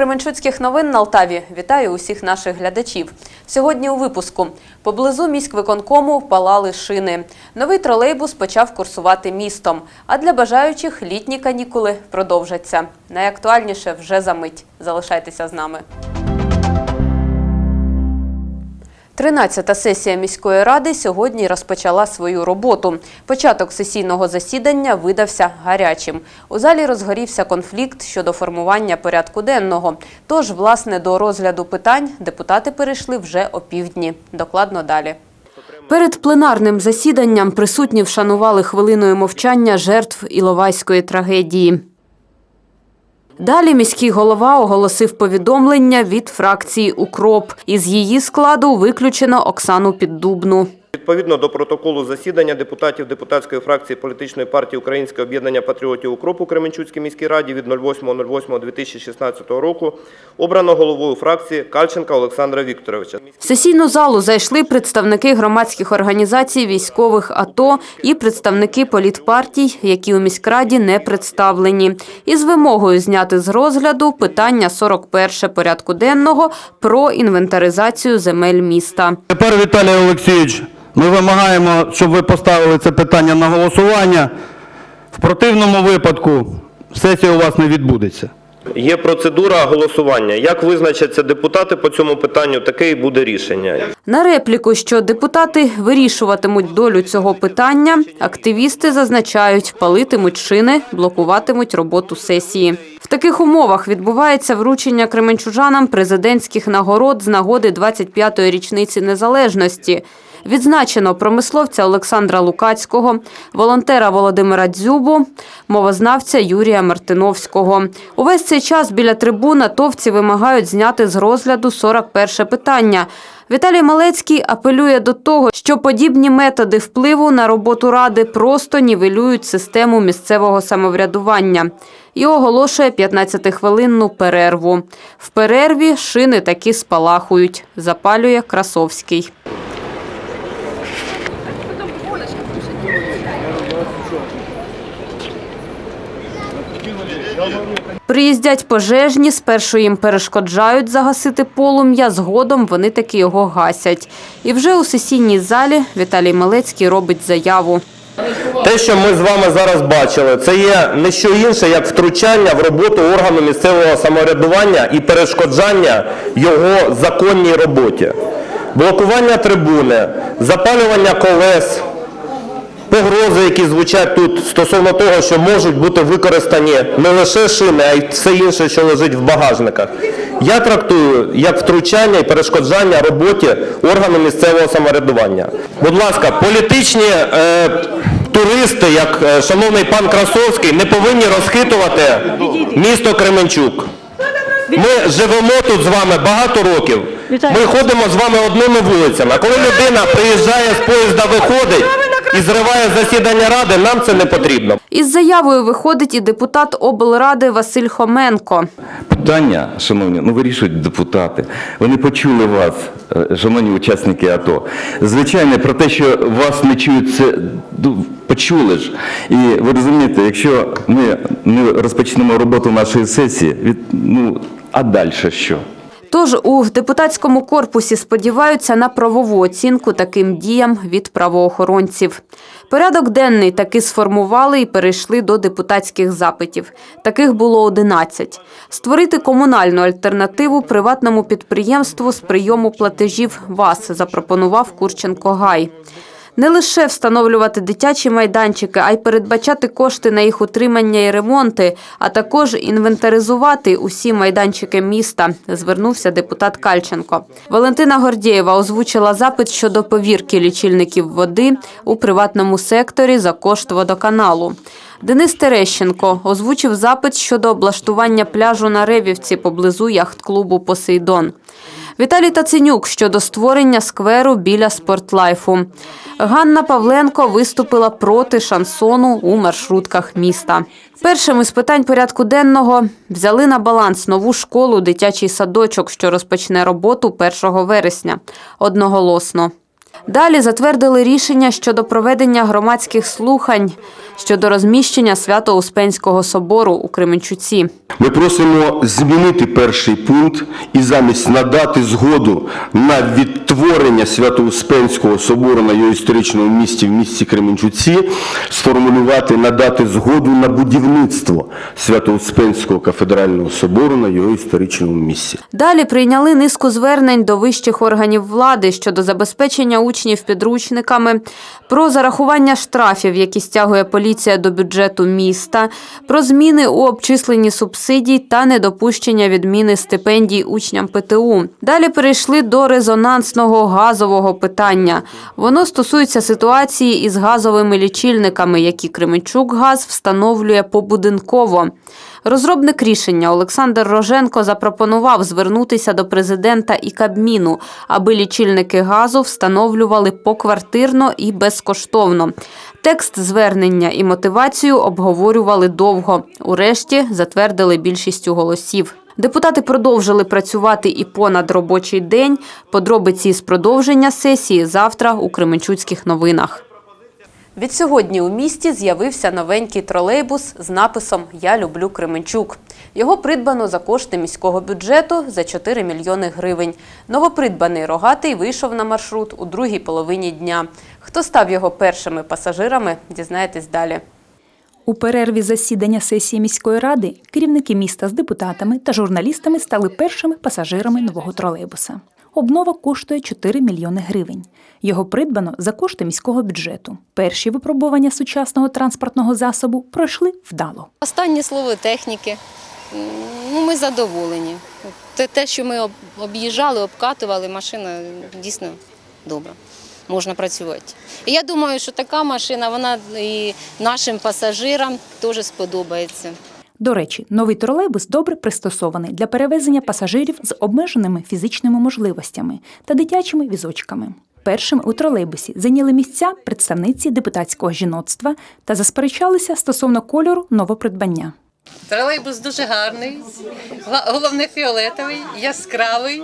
Кременчуцьких новин на Алтаві вітаю усіх наших глядачів. Сьогодні у випуску поблизу міськвиконкому палали шини. Новий тролейбус почав курсувати містом. А для бажаючих літні канікули продовжаться. Найактуальніше вже за мить. Залишайтеся з нами. 13-та сесія міської ради сьогодні розпочала свою роботу. Початок сесійного засідання видався гарячим. У залі розгорівся конфлікт щодо формування порядку денного. Тож, власне, до розгляду питань депутати перейшли вже опівдні. Докладно далі. Перед пленарним засіданням присутні вшанували хвилиною мовчання жертв Іловайської трагедії. Далі міський голова оголосив повідомлення від фракції «Укроп». Із її складу виключено Оксану Піддубну. Відповідно до протоколу засідання депутатів депутатської фракції політичної партії Українське об'єднання патріотів укропу Кременчуцькій міській раді від 08.08.2016 року обрано головою фракції Кальченка Олександра Вікторовича. В сесійну залу зайшли представники громадських організацій, військових АТО і представники політпартій, які у міськраді не представлені, із вимогою зняти з розгляду питання 41 порядку денного про інвентаризацію земель міста. Тепер, Віталій Олексійович, ми вимагаємо, щоб ви поставили це питання на голосування. В противному випадку сесія у вас не відбудеться. Є процедура голосування. Як визначаться депутати по цьому питанню, таке і буде рішення. На репліку, що депутати вирішуватимуть долю цього питання, активісти зазначають, палитимуть шини, блокуватимуть роботу сесії. В таких умовах відбувається вручення кременчужанам президентських нагород з нагоди 25-ї річниці незалежності. Відзначено промисловця Олександра Лукацького, волонтера Володимира Дзюбу, мовознавця Юрія Мартиновського. Увесь цей час біля трибун атовці вимагають зняти з розгляду 41 питання. Віталій Малецький апелює до того, що подібні методи впливу на роботу ради просто нівелюють систему місцевого самоврядування і оголошує 15-хвилинну перерву. В перерві шини таки спалахують, запалює Красовський. Приїздять пожежні, спершу їм перешкоджають загасити полум'я, згодом вони таки його гасять. І вже у сесійній залі Віталій Малецький робить заяву. Те, що ми з вами зараз бачили, це є не що інше, як втручання в роботу органу місцевого самоврядування і перешкоджання його законній роботі. Блокування трибуни, запалювання колес, погрози, які звучать тут стосовно того, що можуть бути використані не лише шини, а й все інше, що лежить в багажниках. Я трактую як втручання і перешкоджання роботі органу місцевого самоврядування. Будь ласка, політичні е, туристи, як е, шановний пан Красовський, не повинні розхитувати місто Кременчук. Ми живемо тут з вами багато років. Ми ходимо з вами одними вулицями. А коли людина приїжджає з поїзда, виходить і зриває засідання ради, нам це не потрібно. Із заявою виходить і депутат облради Василь Хоменко. Питання, шановні, ну вирішують депутати. Вони почули вас, е, шановні учасники АТО. Звичайно, про те, що вас не чують, це ну, почули ж. І ви розумієте, якщо ми не розпочнемо роботу нашої сесії, від, ну, а далі що? Тож у депутатському корпусі сподіваються на правову оцінку таким діям від правоохоронців. Порядок денний таки сформували і перейшли до депутатських запитів. Таких було 11. Створити комунальну альтернативу приватному підприємству з прийому платежів ВАС запропонував Курченко Гай. Не лише встановлювати дитячі майданчики, а й передбачати кошти на їх утримання і ремонти, а також інвентаризувати усі майданчики міста, звернувся депутат Кальченко. Валентина Гордєєва озвучила запит щодо повірки лічильників води у приватному секторі за кошт водоканалу. Денис Терещенко озвучив запит щодо облаштування пляжу на Ревівці поблизу яхт-клубу Посейдон. Віталій Таценюк щодо створення скверу біля спортлайфу. Ганна Павленко виступила проти шансону у маршрутках міста. Першим із питань порядку денного взяли на баланс нову школу дитячий садочок, що розпочне роботу 1 вересня. Одноголосно. Далі затвердили рішення щодо проведення громадських слухань щодо розміщення Свято-Успенського собору у Кременчуці. Ми просимо змінити перший пункт і замість надати згоду на відтворення Свято-Успенського собору на його історичному місці в місті Кременчуці, сформулювати надати згоду на будівництво Свято-Успенського кафедрального собору на його історичному місці. Далі прийняли низку звернень до вищих органів влади щодо забезпечення учнів підручниками, про зарахування штрафів, які стягує поліція до бюджету міста, про зміни у обчисленні субсидій та недопущення відміни стипендій учням ПТУ. Далі перейшли до резонансного газового питання. Воно стосується ситуації із газовими лічильниками, які Кременчук газ встановлює побудинково. Розробник рішення Олександр Роженко запропонував звернутися до президента і Кабміну, аби лічильники газу встановлювали поквартирно і безкоштовно. Текст звернення і мотивацію обговорювали довго. Урешті затвердили більшістю голосів. Депутати продовжили працювати і понад робочий день. Подробиці з продовження сесії завтра у Кременчуцьких новинах. Відсьогодні у місті з'явився новенький тролейбус з написом Я люблю Кременчук. Його придбано за кошти міського бюджету за 4 мільйони гривень. Новопридбаний рогатий вийшов на маршрут у другій половині дня. Хто став його першими пасажирами, дізнаєтесь далі. У перерві засідання сесії міської ради керівники міста з депутатами та журналістами стали першими пасажирами нового тролейбуса. Обнова коштує 4 мільйони гривень. Його придбано за кошти міського бюджету. Перші випробування сучасного транспортного засобу пройшли вдало. Останнє слово техніки. Ну, ми задоволені. Те, те, що ми об'їжджали, обкатували, машина дійсно добра. Можна працювати. І я думаю, що така машина вона і нашим пасажирам теж сподобається. До речі, новий тролейбус добре пристосований для перевезення пасажирів з обмеженими фізичними можливостями та дитячими візочками. Першими у тролейбусі зайняли місця представниці депутатського жіноцтва та засперечалися стосовно кольору новопридбання. Тролейбус дуже гарний, головне фіолетовий, яскравий.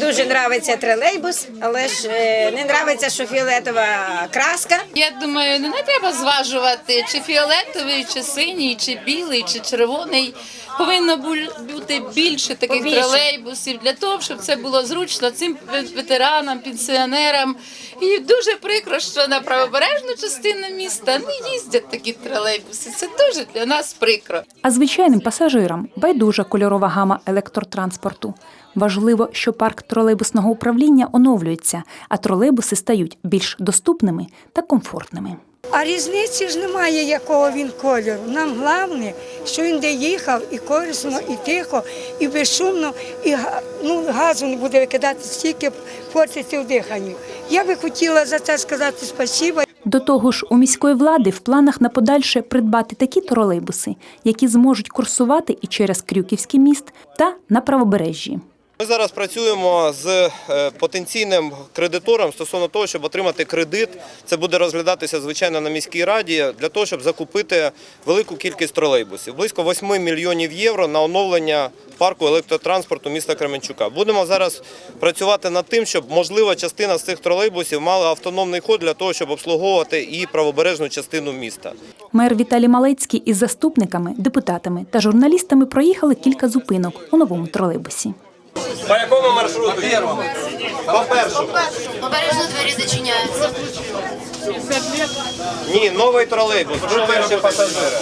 Дуже подобається тролейбус, але ж е, не подобається, що фіолетова краска. Я думаю, не треба зважувати, чи фіолетовий, чи синій, чи білий, чи червоний. Повинно буль- бути більше таких Побільше. тролейбусів для того, щоб це було зручно цим ветеранам, пенсіонерам. І дуже прикро, що на правобережну частину міста не їздять такі тролейбуси. Це дуже для нас прикро. А звичайним пасажирам байдужа кольорова гама електротранспорту. Важливо, що парк тролейбусного управління оновлюється, а тролейбуси стають більш доступними та комфортними. А різниці ж немає, якого він кольору. Нам головне, що він де їхав і корисно, і тихо, і безшумно, і ну, газу не буде викидати стільки портиться в диханні. Я би хотіла за це сказати спасибо. До того ж, у міської влади в планах на подальше придбати такі тролейбуси, які зможуть курсувати і через Крюківський міст та на правобережжі. Ми зараз працюємо з е, потенційним кредитором стосовно того, щоб отримати кредит. Це буде розглядатися звичайно на міській раді для того, щоб закупити велику кількість тролейбусів. Близько 8 мільйонів євро на оновлення парку електротранспорту міста Кременчука. Будемо зараз працювати над тим, щоб можлива частина з цих тролейбусів мала автономний ход для того, щоб обслуговувати і правобережну частину міста. Мер Віталій Малецький із заступниками, депутатами та журналістами проїхали кілька зупинок у новому тролейбусі. По якому маршруту? По першому. Обережно двері зачиняються. Ні, новий тролейбус. Ви перші пасажири.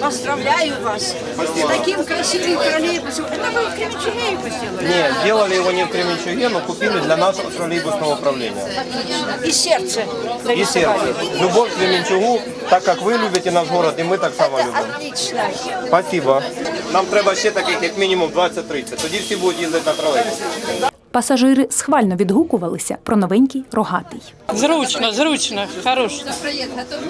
Поздравляю вас з таким красивим тролейбусом. Це ви в Кремчугеї посіли? Нет, сделали его не в Кременчуге, но купили для нашего троллейбусного управления. І серце. И сердце. Любовь к Кременчугу, так как вы любите наш город, и мы так само любимо. Отлично. Спасибо. Нам треба ще таких, як мінімум 20-30. Тоді всі будуть їздити на тролейбусі. Пасажири схвально відгукувалися про новенький рогатий. Зручно, зручно, хорош,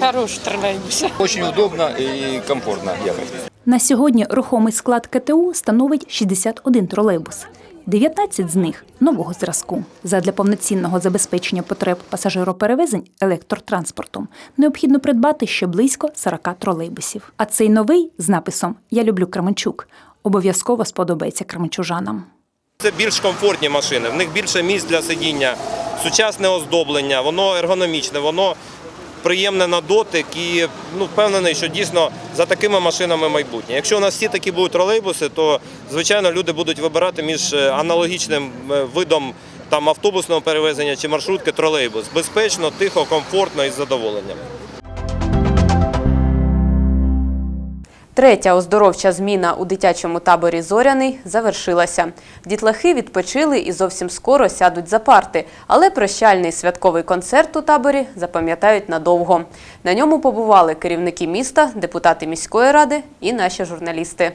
хорош тролейбус. Очень удобно и комфортно ехать. На сьогодні рухомий склад КТУ становить 61 тролейбус. 19 з них нового зразку. Задля повноцінного забезпечення потреб пасажироперевезень електротранспортом необхідно придбати ще близько 40 тролейбусів. А цей новий з написом Я люблю Кременчук обов'язково сподобається кременчужанам. Це більш комфортні машини, в них більше місць для сидіння. сучасне оздоблення, воно ергономічне, воно приємне на дотик і ну, впевнений, що дійсно за такими машинами майбутнє. Якщо у нас всі такі будуть тролейбуси, то звичайно люди будуть вибирати між е, аналогічним е, видом там автобусного перевезення чи маршрутки тролейбус. Безпечно, тихо, комфортно і з задоволенням. Третя оздоровча зміна у дитячому таборі Зоряний завершилася. Дітлахи відпочили і зовсім скоро сядуть за парти, але прощальний святковий концерт у таборі запам'ятають надовго. На ньому побували керівники міста, депутати міської ради і наші журналісти.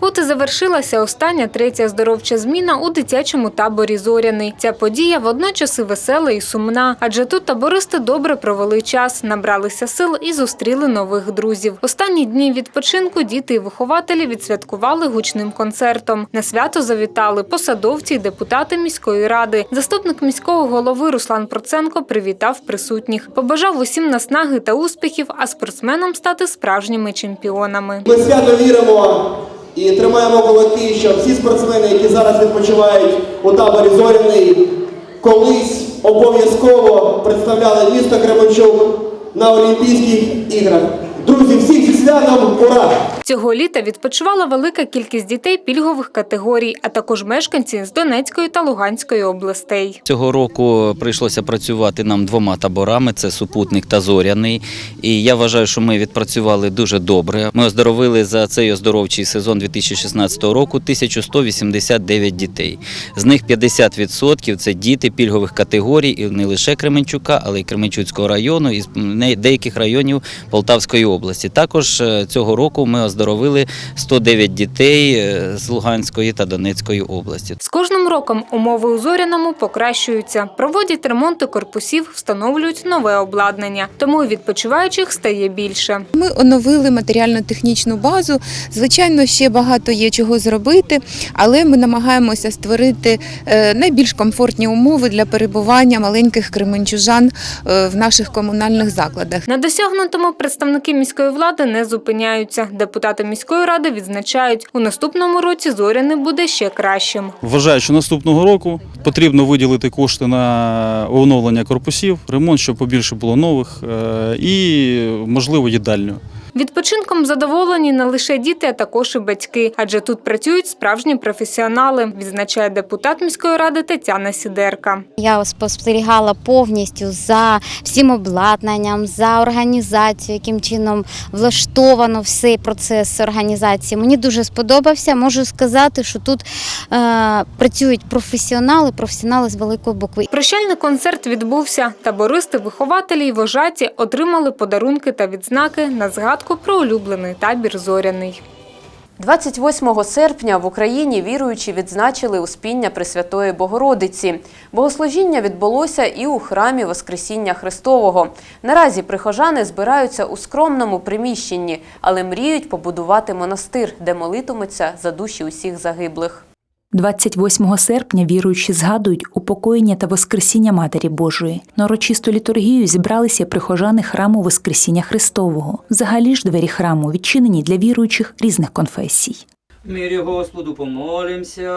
От і завершилася остання третя здоровча зміна у дитячому таборі Зоряний. Ця подія водночас і весела, і сумна, адже тут табористи добре провели час, набралися сил і зустріли нових друзів. Останні дні відпочинку діти і вихователі відсвяткували гучним концертом. На свято завітали посадовці й депутати міської ради. Заступник міського голови Руслан Проценко привітав присутніх. Побажав усім наснаги та успіхів, а спортсменам стати справжніми чемпіонами. Ми свято віримо і тримаємо кулаки, що всі спортсмени, які зараз відпочивають у таборі Зоряний, колись обов'язково представляли місто Кременчук на Олімпійських іграх. Друзі, всіх зі святом! Ура! Цього літа відпочивала велика кількість дітей пільгових категорій, а також мешканці з Донецької та Луганської областей. Цього року прийшлося працювати нам двома таборами: це супутник та зоряний. І я вважаю, що ми відпрацювали дуже добре. Ми оздоровили за цей оздоровчий сезон 2016 року 1189 дітей. З них 50% – це діти пільгових категорій, і не лише Кременчука, але й Кременчуцького району і деяких районів Полтавської області. Також е, цього року ми оздоровили 109 дітей е, з Луганської та Донецької області. З кожним роком умови у Зоряному покращуються. Проводять ремонти корпусів, встановлюють нове обладнання. Тому і відпочиваючих стає більше. Ми оновили матеріально-технічну базу. Звичайно, ще багато є чого зробити, але ми намагаємося створити е, найбільш комфортні умови для перебування маленьких кременчужан в наших комунальних закладах. На досягнутому представники міської влади не зупиняються. Депутати міської ради відзначають, у наступному році зоряне буде ще кращим. Вважаю, що наступного року потрібно виділити кошти на оновлення корпусів, ремонт, щоб побільше було нових е, і, можливо, їдальню. Відпочинком задоволені не лише діти, а також і батьки, адже тут працюють справжні професіонали, відзначає депутат міської ради Тетяна Сідерка. Я спостерігала повністю за всім обладнанням, за організацією, яким чином влаштовано всей процес організації. Мені дуже сподобався. Можу сказати, що тут е, працюють професіонали, професіонали з великої букви. Прощальний концерт відбувся. Табористи, вихователі й вожаті отримали подарунки та відзнаки на згадку про улюблений табір Зоряний. 28 серпня в Україні віруючі відзначили Успіння Пресвятої Богородиці. Богослужіння відбулося і у храмі Воскресіння Христового. Наразі прихожани збираються у скромному приміщенні, але мріють побудувати монастир, де молитимуться за душі усіх загиблих. 28 серпня віруючі згадують упокоєння та воскресіння Матері Божої. На урочисту літургію зібралися прихожани храму Воскресіння Христового. Взагалі ж двері храму відчинені для віруючих різних конфесій. Мирі Господу помолимся.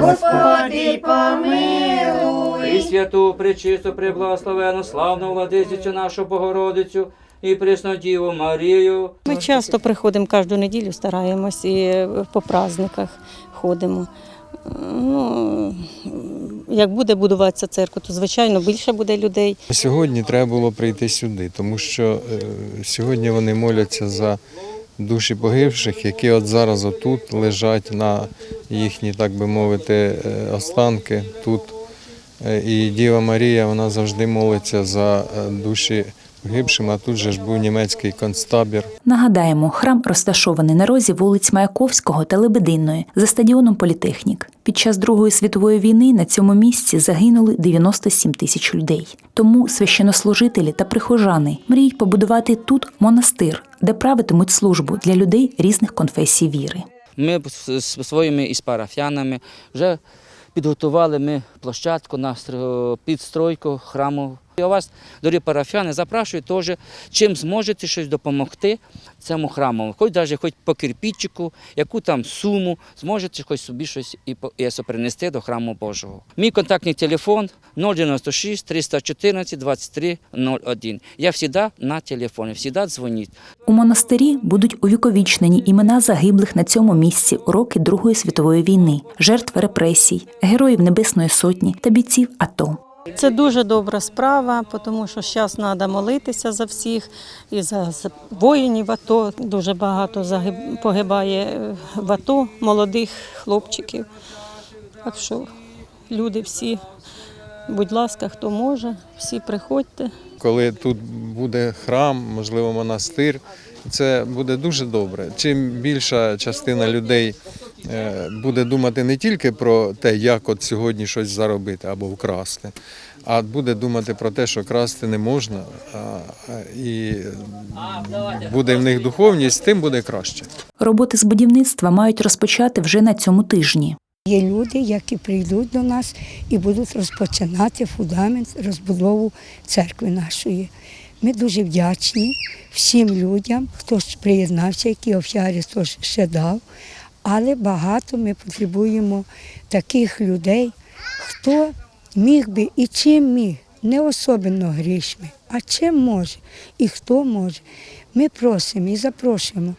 Господи, помилуй. І святу, пречисту, преблагословену, славну владицю нашу Богородицю і пресну Діву Марію. Ми часто приходимо кожну неділю, стараємось і по праздниках ходимо. Ну, як буде будуватися церква, то звичайно більше буде людей. Сьогодні треба було прийти сюди, тому що е, сьогодні вони моляться за душі погибших, які от зараз отут лежать на їхні, так би мовити, е, останки тут. Е, І Діва Марія вона завжди молиться за душі погибшим, а тут же ж був німецький концтабір. Нагадаємо, храм розташований на розі вулиць Маяковського та Лебединної за стадіоном Політехнік. Під час Другої світової війни на цьому місці загинули 97 тисяч людей. Тому священнослужителі та прихожани мріють побудувати тут монастир, де правитимуть службу для людей різних конфесій віри. Ми з своїми із парафіянами вже підготували ми площадку на підстройку храму. У вас, дорогі парафіяни, запрошую теж, чим зможете щось допомогти цьому храму. Хоч навіть хоч по кирпічику, яку там суму, зможете хоч собі щось і, принести до храму Божого. Мій контактний телефон 096 314 23 01. Я завжди на телефоні, завжди дзвоніть. У монастирі будуть увіковічнені імена загиблих на цьому місці у роки Другої світової війни, жертв репресій, героїв Небесної Сотні та бійців АТО. Це дуже добра справа, тому що зараз треба молитися за всіх і за воїнів АТО. Дуже багато погибає е, в АТО молодих хлопчиків. Так що люди всі, будь ласка, хто може, всі приходьте. Коли тут буде храм, можливо, монастир, це буде дуже добре. Чим більша частина людей буде думати не тільки про те, як от сьогодні щось заробити або вкрасти, а буде думати про те, що красти не можна, і буде в них духовність, тим буде краще. Роботи з будівництва мають розпочати вже на цьому тижні. Є люди, які прийдуть до нас і будуть розпочинати фундамент, розбудову церкви нашої. Ми дуже вдячні всім людям, хто приєднався, які офіарі ще дав. Але багато ми потребуємо таких людей, хто міг би і чим міг, не особливо грішми, а чим може і хто може. Ми просимо і запрошуємо.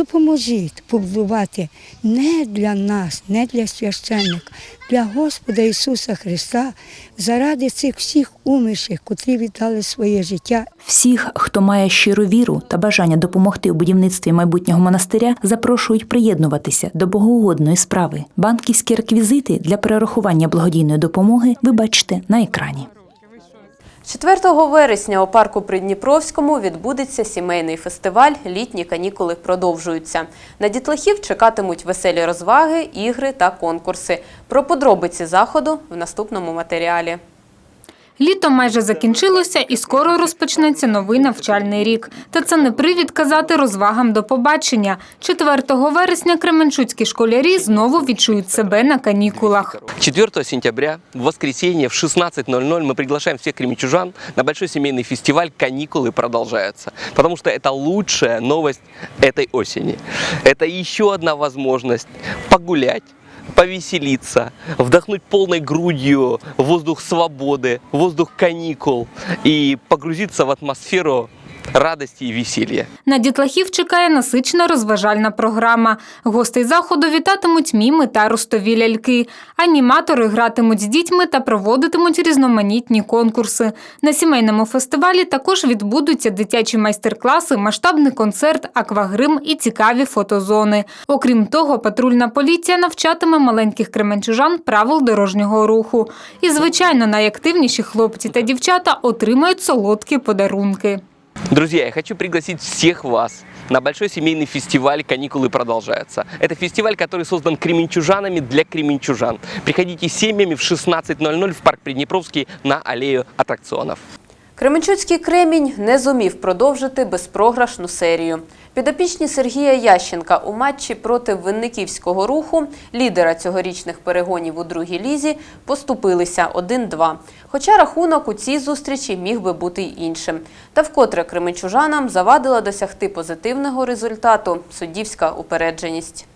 Допоможіть побудувати не для нас, не для священника, для Господа Ісуса Христа, заради цих всіх умерших, котрі віддали своє життя Всіх, хто має щиру віру та бажання допомогти у будівництві майбутнього монастиря, запрошують приєднуватися до богоугодної справи. Банківські реквізити для перерахування благодійної допомоги ви бачите на екрані. 4 вересня у парку Придніпровському відбудеться сімейний фестиваль Літні канікули продовжуються. На дітлахів чекатимуть веселі розваги, ігри та конкурси. Про подробиці заходу в наступному матеріалі. Літо майже закінчилося і скоро розпочнеться новий навчальний рік. Та це не привід казати розвагам до побачення. 4 вересня кременчуцькі школярі знову відчують себе на канікулах. 4 сентября, в воскресенье в 16.00 мы приглашаем всех кременчужан на большой семейный фестиваль «Каникулы продолжаются». Потому что это лучшая новость этой осени. Это еще одна возможность погулять, повеселиться, вдохнуть полной грудью воздух свободы, воздух каникул и погрузиться в атмосферу радости и веселья. На дітлахів чекає насичена розважальна програма. Гостей заходу вітатимуть міми та ростові ляльки. Аніматори гратимуть з дітьми та проводитимуть різноманітні конкурси. На сімейному фестивалі також відбудуться дитячі майстер-класи, масштабний концерт, аквагрим і цікаві фотозони. Окрім того, патрульна поліція навчатиме маленьких кременчужан правил дорожнього руху. І, звичайно, найактивніші хлопці та дівчата отримають солодкі подарунки. Друзья, я хочу пригласить всех вас на большой семейный фестиваль «Каникулы продолжаются». Это фестиваль, который создан кременчужанами для кременчужан. Приходите с семьями в 16.00 в парк Приднепровский на аллею аттракционов. Кременчуцький кремінь не зумів продовжити безпрограшну серію. Підопічні Сергія Ященка у матчі проти Винниківського руху, лідера цьогорічних перегонів у другій лізі, поступилися 1-2. Хоча рахунок у цій зустрічі міг би бути й іншим. Та вкотре кременчужанам завадила досягти позитивного результату – суддівська упередженість.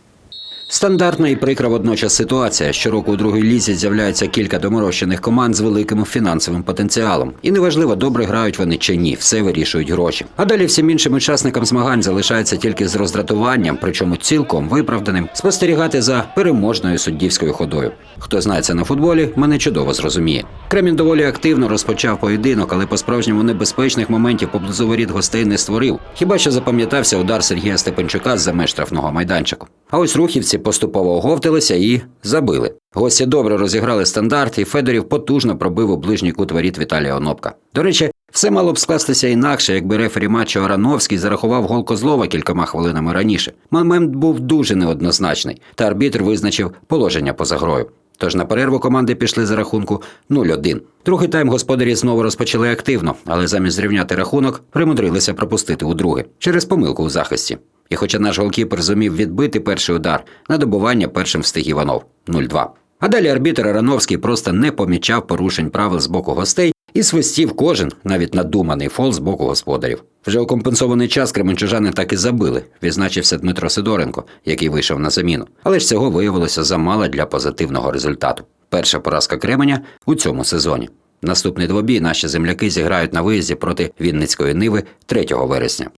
Стандартна і прикра водночас ситуація. Щороку у другій лізі з'являється кілька доморощених команд з великим фінансовим потенціалом. І неважливо, добре грають вони чи ні, все вирішують гроші. А далі всім іншим учасникам змагань залишається тільки з роздратуванням, причому цілком виправданим, спостерігати за переможною суддівською ходою. Хто знається на футболі, мене чудово зрозуміє. Кремін доволі активно розпочав поєдинок, але по-справжньому небезпечних моментів поблизу воріт гостей не створив. Хіба що запам'ятався удар Сергія Степанчука з-за меж штрафного майданчику. А ось рухівці поступово оговталися і забили. Гості добре розіграли стандарт, і Федорів потужно пробив у ближній кут воріт Віталія Онопка. До речі, все мало б скластися інакше, якби рефері матчу Арановський зарахував гол Козлова кількома хвилинами раніше. Момент був дуже неоднозначний, та арбітр визначив положення поза грою. Тож на перерву команди пішли за рахунку 0-1. Другий тайм господарі знову розпочали активно, але замість зрівняти рахунок примудрилися пропустити у друге через помилку у захисті. І хоча наш голкіпер зумів відбити перший удар, на добування першим встиг Іванов 0-2. А далі арбітер Арановський просто не помічав порушень правил з боку гостей і свистів кожен, навіть надуманий фол з боку господарів. Вже у компенсований час кременчужани так і забили, відзначився Дмитро Сидоренко, який вийшов на заміну. Але ж цього виявилося замало для позитивного результату. Перша поразка Кременя у цьому сезоні. Наступний двобій наші земляки зіграють на виїзді проти Вінницької Ниви 3 вересня.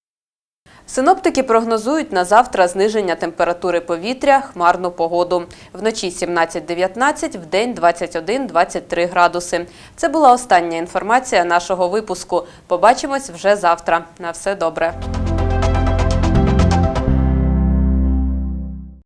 Синоптики прогнозують на завтра зниження температури повітря, хмарну погоду. Вночі 17-19, вдень 21-23 градуси. Це була остання інформація нашого випуску. Побачимось вже завтра. На все добре.